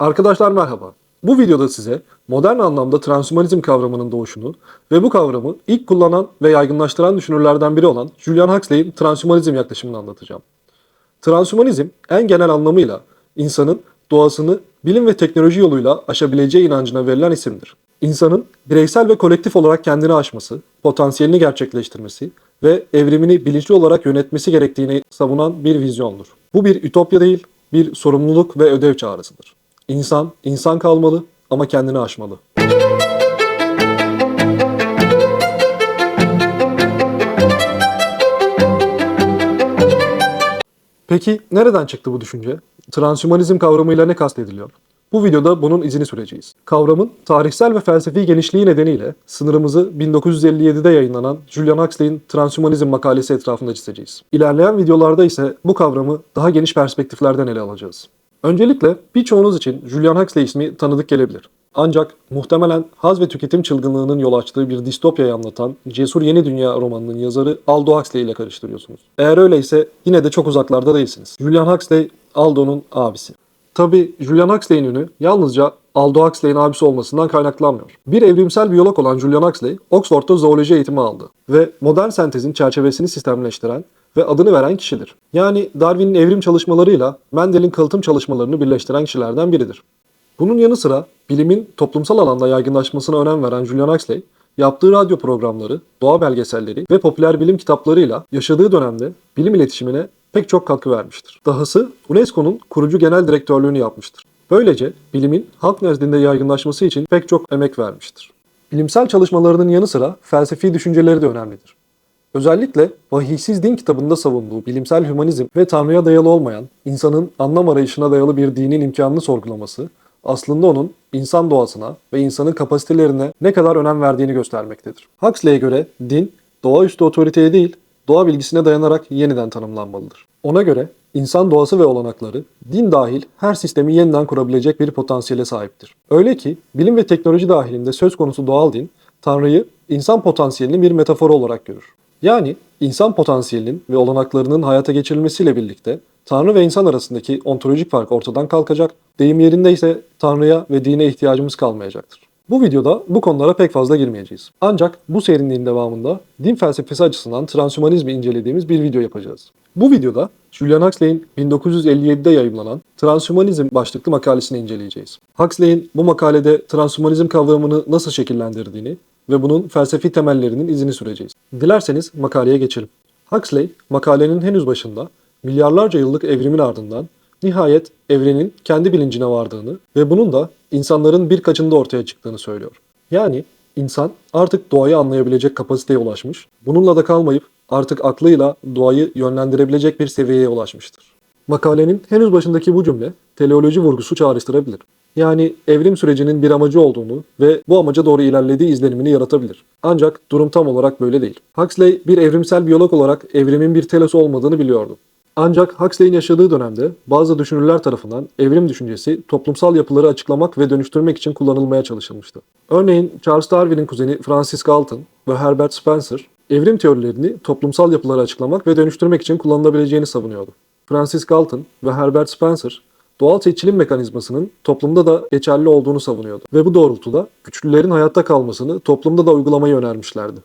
Arkadaşlar merhaba. Bu videoda size modern anlamda transhumanizm kavramının doğuşunu ve bu kavramı ilk kullanan ve yaygınlaştıran düşünürlerden biri olan Julian Huxley'in transhumanizm yaklaşımını anlatacağım. Transhumanizm en genel anlamıyla insanın doğasını bilim ve teknoloji yoluyla aşabileceği inancına verilen isimdir. İnsanın bireysel ve kolektif olarak kendini aşması, potansiyelini gerçekleştirmesi ve evrimini bilinçli olarak yönetmesi gerektiğini savunan bir vizyondur. Bu bir ütopya değil, bir sorumluluk ve ödev çağrısıdır. İnsan, insan kalmalı ama kendini aşmalı. Peki nereden çıktı bu düşünce? Transhumanizm kavramıyla ne kastediliyor? Bu videoda bunun izini süreceğiz. Kavramın tarihsel ve felsefi genişliği nedeniyle sınırımızı 1957'de yayınlanan Julian Huxley'in Transhumanizm makalesi etrafında çizeceğiz. İlerleyen videolarda ise bu kavramı daha geniş perspektiflerden ele alacağız. Öncelikle birçoğunuz için Julian Huxley ismi tanıdık gelebilir. Ancak muhtemelen haz ve tüketim çılgınlığının yol açtığı bir distopyayı anlatan Cesur Yeni Dünya romanının yazarı Aldo Huxley ile karıştırıyorsunuz. Eğer öyleyse yine de çok uzaklarda değilsiniz. Julian Huxley, Aldo'nun abisi. Tabi Julian Huxley'in ünü yalnızca Aldo Huxley'in abisi olmasından kaynaklanmıyor. Bir evrimsel biyolog olan Julian Huxley, Oxford'da zooloji eğitimi aldı ve modern sentezin çerçevesini sistemleştiren ve adını veren kişidir. Yani Darwin'in evrim çalışmalarıyla Mendel'in kalıtım çalışmalarını birleştiren kişilerden biridir. Bunun yanı sıra bilimin toplumsal alanda yaygınlaşmasına önem veren Julian Huxley, yaptığı radyo programları, doğa belgeselleri ve popüler bilim kitaplarıyla yaşadığı dönemde bilim iletişimine pek çok katkı vermiştir. Dahası UNESCO'nun kurucu genel direktörlüğünü yapmıştır. Böylece bilimin halk nezdinde yaygınlaşması için pek çok emek vermiştir. Bilimsel çalışmalarının yanı sıra felsefi düşünceleri de önemlidir. Özellikle Vahiysiz Din kitabında savunduğu bilimsel hümanizm ve Tanrı'ya dayalı olmayan, insanın anlam arayışına dayalı bir dinin imkanını sorgulaması, aslında onun insan doğasına ve insanın kapasitelerine ne kadar önem verdiğini göstermektedir. Huxley'e göre din, doğaüstü otoriteye değil, doğa bilgisine dayanarak yeniden tanımlanmalıdır. Ona göre insan doğası ve olanakları din dahil her sistemi yeniden kurabilecek bir potansiyele sahiptir. Öyle ki bilim ve teknoloji dahilinde söz konusu doğal din, Tanrı'yı insan potansiyelinin bir metaforu olarak görür. Yani insan potansiyelinin ve olanaklarının hayata geçirilmesiyle birlikte Tanrı ve insan arasındaki ontolojik fark ortadan kalkacak, deyim yerinde ise Tanrı'ya ve dine ihtiyacımız kalmayacaktır. Bu videoda bu konulara pek fazla girmeyeceğiz. Ancak bu serinin devamında din felsefesi açısından transhumanizmi incelediğimiz bir video yapacağız. Bu videoda Julian Huxley'in 1957'de yayımlanan Transhumanizm başlıklı makalesini inceleyeceğiz. Huxley'in bu makalede transhumanizm kavramını nasıl şekillendirdiğini ve bunun felsefi temellerinin izini süreceğiz. Dilerseniz makaleye geçelim. Huxley, makalenin henüz başında milyarlarca yıllık evrimin ardından nihayet evrenin kendi bilincine vardığını ve bunun da insanların birkaçında ortaya çıktığını söylüyor. Yani insan artık doğayı anlayabilecek kapasiteye ulaşmış, bununla da kalmayıp artık aklıyla doğayı yönlendirebilecek bir seviyeye ulaşmıştır. Makalenin henüz başındaki bu cümle teleoloji vurgusu çağrıştırabilir. Yani evrim sürecinin bir amacı olduğunu ve bu amaca doğru ilerlediği izlenimini yaratabilir. Ancak durum tam olarak böyle değil. Huxley bir evrimsel biyolog olarak evrimin bir telos olmadığını biliyordu. Ancak Huxley'in yaşadığı dönemde bazı düşünürler tarafından evrim düşüncesi toplumsal yapıları açıklamak ve dönüştürmek için kullanılmaya çalışılmıştı. Örneğin Charles Darwin'in kuzeni Francis Galton ve Herbert Spencer evrim teorilerini toplumsal yapıları açıklamak ve dönüştürmek için kullanılabileceğini savunuyordu. Francis Galton ve Herbert Spencer doğal seçilim mekanizmasının toplumda da geçerli olduğunu savunuyordu ve bu doğrultuda güçlülerin hayatta kalmasını toplumda da uygulamayı önermişlerdi.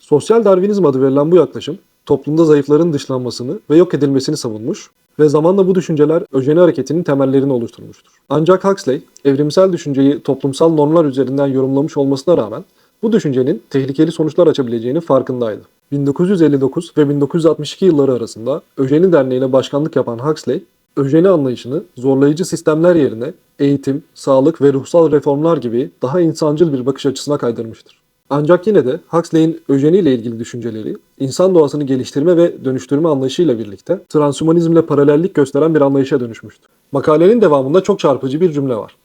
Sosyal Darwinizm adı verilen bu yaklaşım toplumda zayıfların dışlanmasını ve yok edilmesini savunmuş ve zamanla bu düşünceler öjeni hareketinin temellerini oluşturmuştur. Ancak Huxley, evrimsel düşünceyi toplumsal normlar üzerinden yorumlamış olmasına rağmen bu düşüncenin tehlikeli sonuçlar açabileceğinin farkındaydı. 1959 ve 1962 yılları arasında Öjeni Derneği'ne başkanlık yapan Huxley, öjeni anlayışını zorlayıcı sistemler yerine eğitim, sağlık ve ruhsal reformlar gibi daha insancıl bir bakış açısına kaydırmıştır. Ancak yine de Huxley'in öjeni ile ilgili düşünceleri, insan doğasını geliştirme ve dönüştürme anlayışıyla birlikte transhumanizmle paralellik gösteren bir anlayışa dönüşmüştür. Makalenin devamında çok çarpıcı bir cümle var.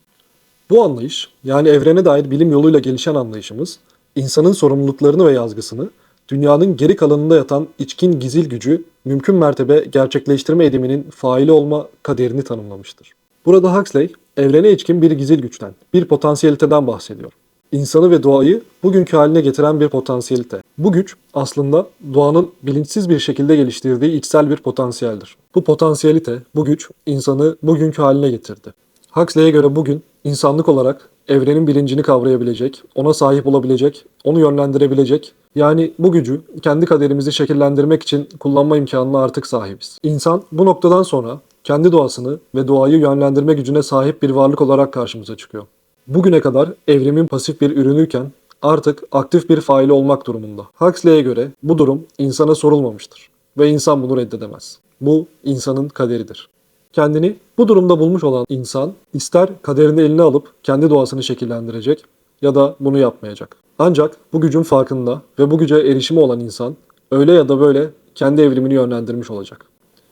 Bu anlayış, yani evrene dair bilim yoluyla gelişen anlayışımız, insanın sorumluluklarını ve yazgısını, dünyanın geri kalanında yatan içkin gizil gücü mümkün mertebe gerçekleştirme ediminin faili olma kaderini tanımlamıştır. Burada Huxley, evrene içkin bir gizil güçten, bir potansiyeliteden bahsediyor. İnsanı ve doğayı bugünkü haline getiren bir potansiyelite. Bu güç aslında doğanın bilinçsiz bir şekilde geliştirdiği içsel bir potansiyeldir. Bu potansiyelite, bu güç insanı bugünkü haline getirdi. Huxley'e göre bugün insanlık olarak evrenin bilincini kavrayabilecek, ona sahip olabilecek, onu yönlendirebilecek, yani bu gücü kendi kaderimizi şekillendirmek için kullanma imkanına artık sahibiz. İnsan bu noktadan sonra kendi doğasını ve doğayı yönlendirme gücüne sahip bir varlık olarak karşımıza çıkıyor. Bugüne kadar evrimin pasif bir ürünüyken artık aktif bir faili olmak durumunda. Huxley'e göre bu durum insana sorulmamıştır ve insan bunu reddedemez. Bu insanın kaderidir. Kendini bu durumda bulmuş olan insan ister kaderini eline alıp kendi doğasını şekillendirecek ya da bunu yapmayacak. Ancak bu gücün farkında ve bu güce erişimi olan insan öyle ya da böyle kendi evrimini yönlendirmiş olacak.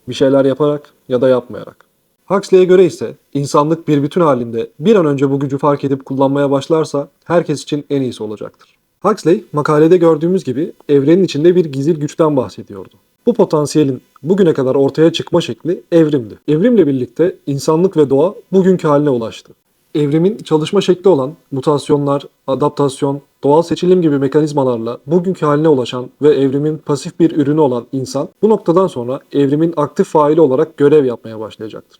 Bir şeyler yaparak ya da yapmayarak. Huxley'e göre ise insanlık bir bütün halinde bir an önce bu gücü fark edip kullanmaya başlarsa herkes için en iyisi olacaktır. Huxley makalede gördüğümüz gibi evrenin içinde bir gizil güçten bahsediyordu. Bu potansiyelin bugüne kadar ortaya çıkma şekli evrimdi. Evrimle birlikte insanlık ve doğa bugünkü haline ulaştı. Evrimin çalışma şekli olan mutasyonlar, adaptasyon, doğal seçilim gibi mekanizmalarla bugünkü haline ulaşan ve evrimin pasif bir ürünü olan insan bu noktadan sonra evrimin aktif faili olarak görev yapmaya başlayacaktır.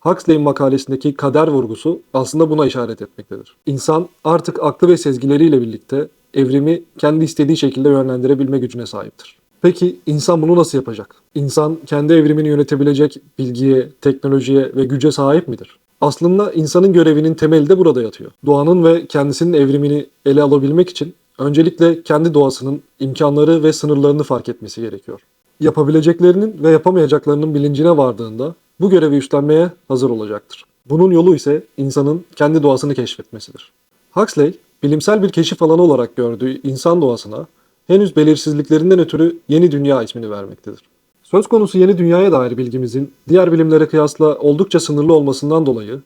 Huxley'in makalesindeki kader vurgusu aslında buna işaret etmektedir. İnsan artık aklı ve sezgileriyle birlikte evrimi kendi istediği şekilde yönlendirebilme gücüne sahiptir. Peki insan bunu nasıl yapacak? İnsan kendi evrimini yönetebilecek bilgiye, teknolojiye ve güce sahip midir? Aslında insanın görevinin temeli de burada yatıyor. Doğanın ve kendisinin evrimini ele alabilmek için öncelikle kendi doğasının imkanları ve sınırlarını fark etmesi gerekiyor. Yapabileceklerinin ve yapamayacaklarının bilincine vardığında bu görevi üstlenmeye hazır olacaktır. Bunun yolu ise insanın kendi doğasını keşfetmesidir. Huxley, bilimsel bir keşif alanı olarak gördüğü insan doğasına henüz belirsizliklerinden ötürü yeni dünya ismini vermektedir. Söz konusu yeni dünyaya dair bilgimizin diğer bilimlere kıyasla oldukça sınırlı olmasından dolayı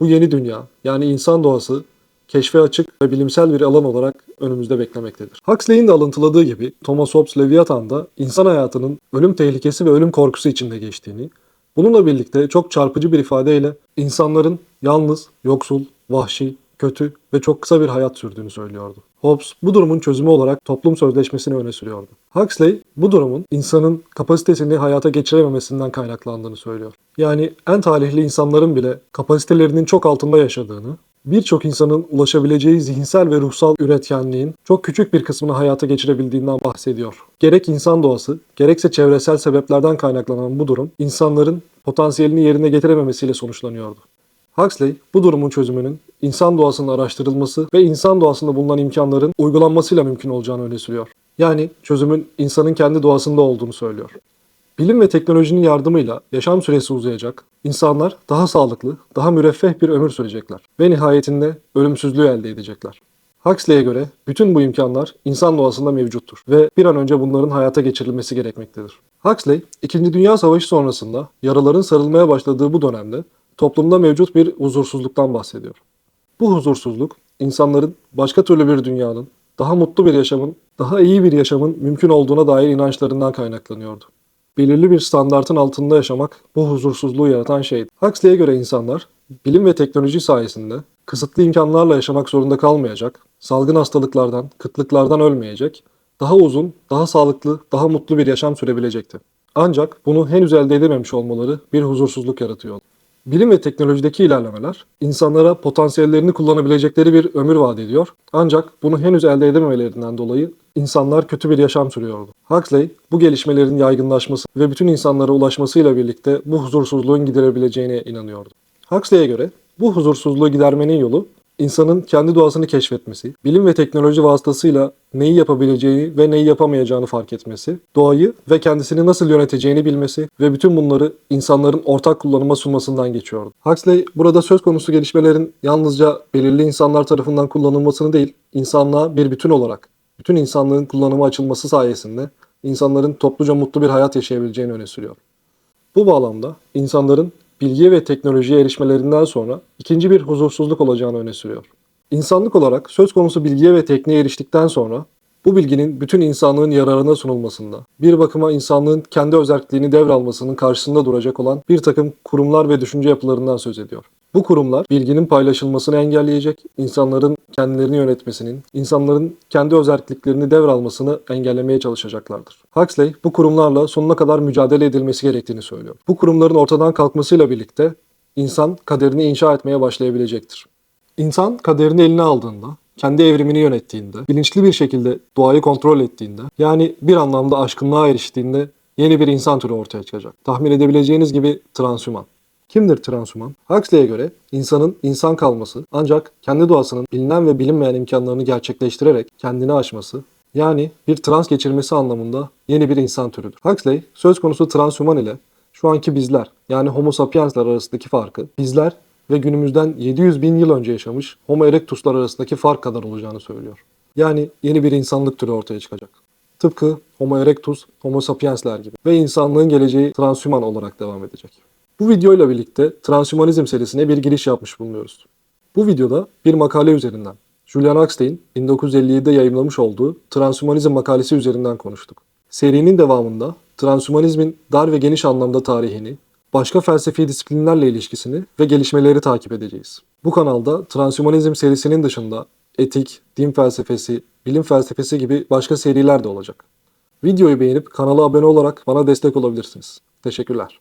bu yeni dünya yani insan doğası keşfe açık ve bilimsel bir alan olarak önümüzde beklemektedir. Huxley'in de alıntıladığı gibi Thomas Hobbes Leviathan'da insan hayatının ölüm tehlikesi ve ölüm korkusu içinde geçtiğini, bununla birlikte çok çarpıcı bir ifadeyle insanların yalnız, yoksul, vahşi, kötü ve çok kısa bir hayat sürdüğünü söylüyordu. Hobbes bu durumun çözümü olarak toplum sözleşmesini öne sürüyordu. Huxley bu durumun insanın kapasitesini hayata geçirememesinden kaynaklandığını söylüyor. Yani en talihli insanların bile kapasitelerinin çok altında yaşadığını, birçok insanın ulaşabileceği zihinsel ve ruhsal üretkenliğin çok küçük bir kısmını hayata geçirebildiğinden bahsediyor. Gerek insan doğası, gerekse çevresel sebeplerden kaynaklanan bu durum insanların potansiyelini yerine getirememesiyle sonuçlanıyordu. Huxley bu durumun çözümünün insan doğasının araştırılması ve insan doğasında bulunan imkanların uygulanmasıyla mümkün olacağını öne sürüyor. Yani çözümün insanın kendi doğasında olduğunu söylüyor. Bilim ve teknolojinin yardımıyla yaşam süresi uzayacak, insanlar daha sağlıklı, daha müreffeh bir ömür sürecekler ve nihayetinde ölümsüzlüğü elde edecekler. Huxley'e göre bütün bu imkanlar insan doğasında mevcuttur ve bir an önce bunların hayata geçirilmesi gerekmektedir. Huxley, İkinci Dünya Savaşı sonrasında yaraların sarılmaya başladığı bu dönemde toplumda mevcut bir huzursuzluktan bahsediyor. Bu huzursuzluk insanların başka türlü bir dünyanın, daha mutlu bir yaşamın, daha iyi bir yaşamın mümkün olduğuna dair inançlarından kaynaklanıyordu. Belirli bir standartın altında yaşamak bu huzursuzluğu yaratan şeydi. Huxley'e göre insanlar bilim ve teknoloji sayesinde kısıtlı imkanlarla yaşamak zorunda kalmayacak, salgın hastalıklardan, kıtlıklardan ölmeyecek, daha uzun, daha sağlıklı, daha mutlu bir yaşam sürebilecekti. Ancak bunu henüz elde edememiş olmaları bir huzursuzluk yaratıyordu. Bilim ve teknolojideki ilerlemeler insanlara potansiyellerini kullanabilecekleri bir ömür vaat ediyor. Ancak bunu henüz elde edememelerinden dolayı insanlar kötü bir yaşam sürüyordu. Huxley bu gelişmelerin yaygınlaşması ve bütün insanlara ulaşmasıyla birlikte bu huzursuzluğun giderebileceğine inanıyordu. Huxley'e göre bu huzursuzluğu gidermenin yolu insanın kendi doğasını keşfetmesi, bilim ve teknoloji vasıtasıyla neyi yapabileceğini ve neyi yapamayacağını fark etmesi, doğayı ve kendisini nasıl yöneteceğini bilmesi ve bütün bunları insanların ortak kullanıma sunmasından geçiyordu. Huxley burada söz konusu gelişmelerin yalnızca belirli insanlar tarafından kullanılmasını değil, insanlığa bir bütün olarak, bütün insanlığın kullanıma açılması sayesinde insanların topluca mutlu bir hayat yaşayabileceğini öne sürüyor. Bu bağlamda insanların bilgiye ve teknolojiye erişmelerinden sonra ikinci bir huzursuzluk olacağını öne sürüyor. İnsanlık olarak söz konusu bilgiye ve tekniğe eriştikten sonra bu bilginin bütün insanlığın yararına sunulmasında, bir bakıma insanlığın kendi özelliğini devralmasının karşısında duracak olan bir takım kurumlar ve düşünce yapılarından söz ediyor. Bu kurumlar bilginin paylaşılmasını engelleyecek, insanların kendilerini yönetmesinin, insanların kendi özelliklerini devralmasını engellemeye çalışacaklardır. Huxley bu kurumlarla sonuna kadar mücadele edilmesi gerektiğini söylüyor. Bu kurumların ortadan kalkmasıyla birlikte insan kaderini inşa etmeye başlayabilecektir. İnsan kaderini eline aldığında, kendi evrimini yönettiğinde, bilinçli bir şekilde doğayı kontrol ettiğinde, yani bir anlamda aşkınlığa eriştiğinde yeni bir insan türü ortaya çıkacak. Tahmin edebileceğiniz gibi transhüman. Kimdir transhüman? Huxley'e göre insanın insan kalması ancak kendi doğasının bilinen ve bilinmeyen imkanlarını gerçekleştirerek kendini aşması, yani bir trans geçirmesi anlamında yeni bir insan türüdür. Huxley söz konusu transhüman ile şu anki bizler yani homo sapiensler arasındaki farkı bizler ve günümüzden 700 bin yıl önce yaşamış homo erectuslar arasındaki fark kadar olacağını söylüyor. Yani yeni bir insanlık türü ortaya çıkacak. Tıpkı homo erectus, homo sapiensler gibi ve insanlığın geleceği transhüman olarak devam edecek. Bu videoyla birlikte transhümanizm serisine bir giriş yapmış bulunuyoruz. Bu videoda bir makale üzerinden Julian Huxley'in 1957'de yayımlamış olduğu Transhümanizm makalesi üzerinden konuştuk. Serinin devamında transhümanizmin dar ve geniş anlamda tarihini, başka felsefi disiplinlerle ilişkisini ve gelişmeleri takip edeceğiz. Bu kanalda transhümanizm serisinin dışında etik, din felsefesi, bilim felsefesi gibi başka seriler de olacak. Videoyu beğenip kanala abone olarak bana destek olabilirsiniz. Teşekkürler.